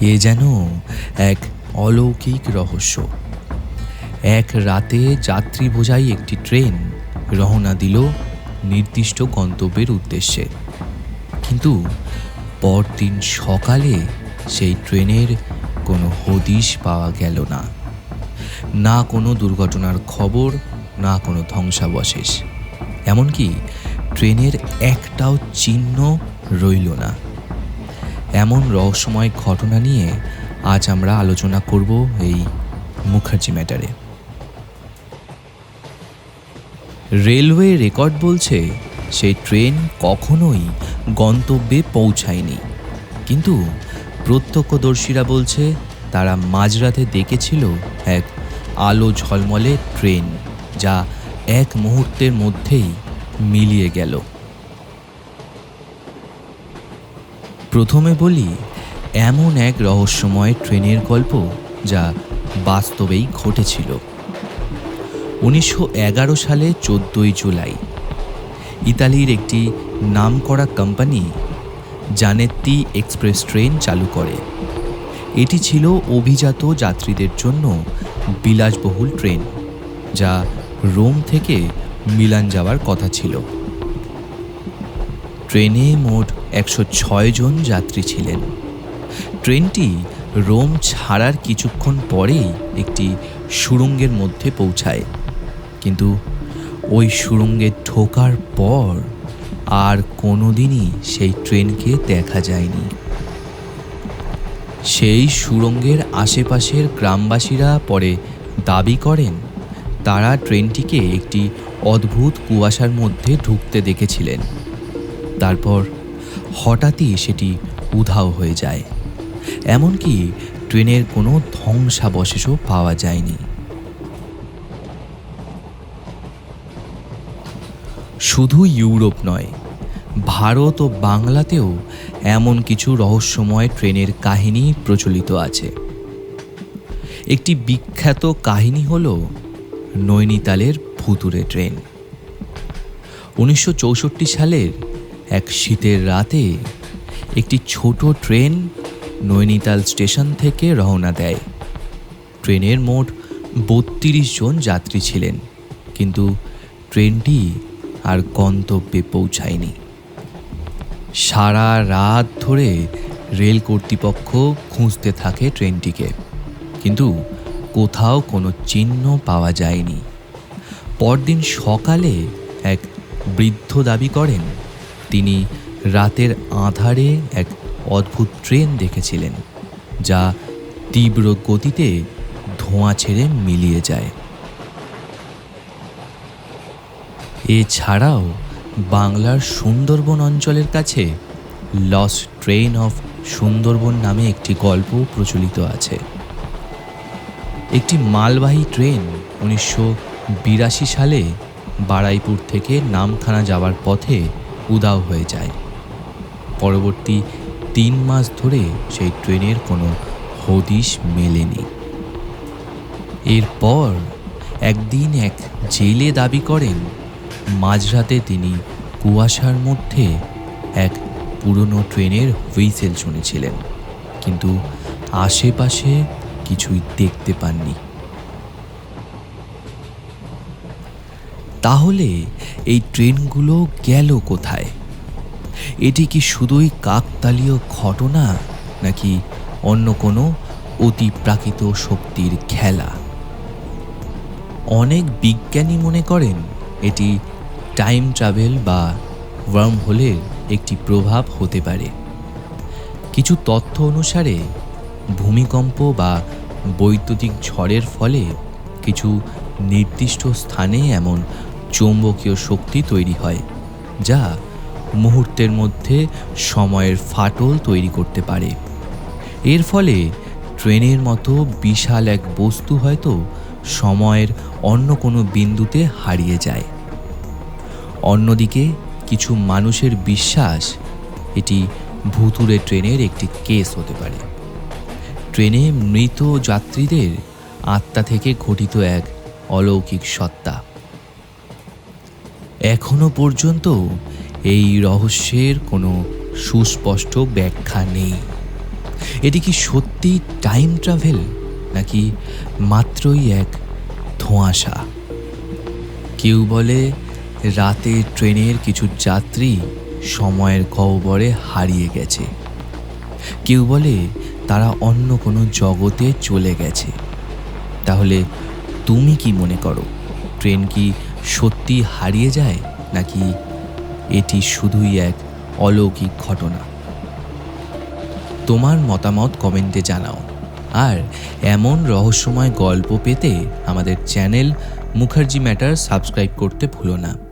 এ যেন এক অলৌকিক রহস্য। এক রাতে যাত্রী বোঝাই একটি ট্রেন রওনা দিল নির্দিষ্ট গন্তব্যের উদ্দেশ্যে। কিন্তু পরদিন সকালে সেই ট্রেনের কোনো হদিশ পাওয়া গেল না। না কোনো দুর্ঘটনার খবর, না কোনো ধ্বংসাবশেষ। এমনকি ট্রেনের একটাও চিহ্ন রইল না। এমন রহস্যময় ঘটনা নিয়ে আজ আমরা আলোচনা করব এই মুখার্জি ম্যাটারে। রেলওয়ে রেকর্ড বলছে সেই ট্রেন কখনোই গন্তব্যে পৌঁছায়নি। কিন্তু প্রত্যক্ষদর্শীরা বলছে তারা মাঝরাতে দেখেছিল এক আলো ঝলমলে ট্রেন যা এক মুহূর্তের মধ্যেই মিলিয়ে গেল। প্রথমে বলি, এমন এক রহস্যময় ট্রেনের গল্প যা বাস্তবেই ঘটেছিল। উনিশশো এগারো সালে চোদ্দোই জুলাই, ইতালির একটি নামকরা কোম্পানি জানেত্তি এক্সপ্রেস ট্রেন চালু করে। এটি ছিল অভিজাত যাত্রীদের জন্য বিলাসবহুল ট্রেন, যা রোম থেকে মিলান যাওয়ার কথা ছিল। ট্রেনে মোট একশো ছয় জন যাত্রী ছিলেন। ট্রেনটি রোম ছাড়ার কিছুক্ষণ পরেই একটি সুড়ঙ্গের মধ্যে পৌঁছায়। কিন্তু ওই সুড়ঙ্গে ঢোকার পর আর কোনোদিনই সেই ট্রেনকে দেখা যায়নি। সেই সুড়ঙ্গের আশেপাশের গ্রামবাসীরা পরে দাবি করেন, তারা ট্রেনটিকে একটি অদ্ভুত কুয়াশার মধ্যে ঢুকতে দেখেছিলেন। তারপর হঠাৎই সেটি উধাও হয়ে যায়। এমনকি ট্রেনের কোনো ধ্বংসাবশেষও পাওয়া যায়নি। শুধু ইউরোপ নয়, ভারত ও বাংলাতেও এমন কিছু রহস্যময় ট্রেনের কাহিনী প্রচলিত আছে। একটি বিখ্যাত কাহিনী হল নৈনিতালের ভুতুরে ট্রেন। উনিশশো চৌষট্টি সালের এক শীতের রাতে একটি ছোট ট্রেন নৈনিতাল স্টেশন থেকে রওনা দেয়। ট্রেনের মোট বত্রিশ জন যাত্রী ছিলেন, কিন্তু ট্রেনটি আর গন্তব্যে পৌঁছায়নি। সারা রাত ধরে রেল কর্তৃপক্ষ খুঁজতে থাকে ট্রেনটিকে, কিন্তু কোথাও কোনো চিহ্ন পাওয়া যায়নি। পরদিন সকালে এক বৃদ্ধ দাবি করেন তিনি রাতের আধারে এক অদ্ভুত ট্রেন দেখেছিলেন, যা তীব্র গতিতে ধোঁয়া ছেড়ে মিলিয়ে যায়। এছাড়াও, বাংলার সুন্দরবন অঞ্চলের কাছে লস ট্রেন অফ সুন্দরবন নামে একটি গল্প প্রচলিত আছে। একটি মালবাহী ট্রেন উনিশশো বিরাশি সালে বারাইপুর থেকে নামখানা যাওয়ার পথে উদাও হয়ে যায়। পরবর্তী তিন মাস ধরে সেই ট্রেনের কোনো হদিশ মেলেনি। এরপর একদিন এক জেলে দাবি করেন, মাঝরাতে তিনি কুয়াশার মধ্যে এক পুরনো ট্রেনের হুইসেল শুনেছিলেন, কিন্তু আশেপাশে কিছুই দেখতে পাননি। তাহলে এই ট্রেনগুলো গেল কোথায়? এটি কি শুধুই কাকতালীয় ঘটনা, নাকি অন্য কোনো অতিপ্রাকৃত শক্তির খেলা? অনেক বিজ্ঞানী মনে করেন এটি টাইম ট্রাভেল বা ওয়ার্ম হোলের একটি প্রভাব হতে পারে। কিছু তথ্য অনুসারে, ভূমিকম্প বা বৈদ্যুতিক ঝড়ের ফলে কিছু নির্দিষ্ট স্থানে এমন চৌম্বকীয় শক্তি তৈরি হয়, যা মুহূর্তের মধ্যে সময়ের ফাটল তৈরি করতে পারে। এর ফলে ট্রেনের মতো বিশাল এক বস্তু হয়তো সময়ের অন্য কোনো বিন্দুতে হারিয়ে যায়। অন্যদিকে, কিছু মানুষের বিশ্বাস এটি ভুতুরে ট্রেনের একটি কেস হতে পারে। ট্রেনে মৃত যাত্রীদের আত্মা থেকে ঘটিত এক অলৌকিক সত্তা। এখনও পর্যন্ত এই রহস্যের কোনো সুস্পষ্ট ব্যাখ্যা নেই। এটি কি সত্যি টাইম ট্রাভেল নাকি মাত্রই এক ধোঁয়াশা? কেউ বলে রাতে ট্রেনের কিছু যাত্রী সময়ের গহ্বরে হারিয়ে গেছে। কেউ বলে তারা অন্য কোনো জগতে চলে গেছে। তাহলে তুমি কি মনে করো, ট্রেন কি সত্যি হারিয়ে যায় নাকি এটি শুধুই এক অলৌকিক ঘটনা? তোমার মতামত কমেন্টে জানাও। আর এমন রহস্যময় গল্প পেতে আমাদের চ্যানেল মুখার্জি ম্যাটার সাবস্ক্রাইব করতে ভুলো না।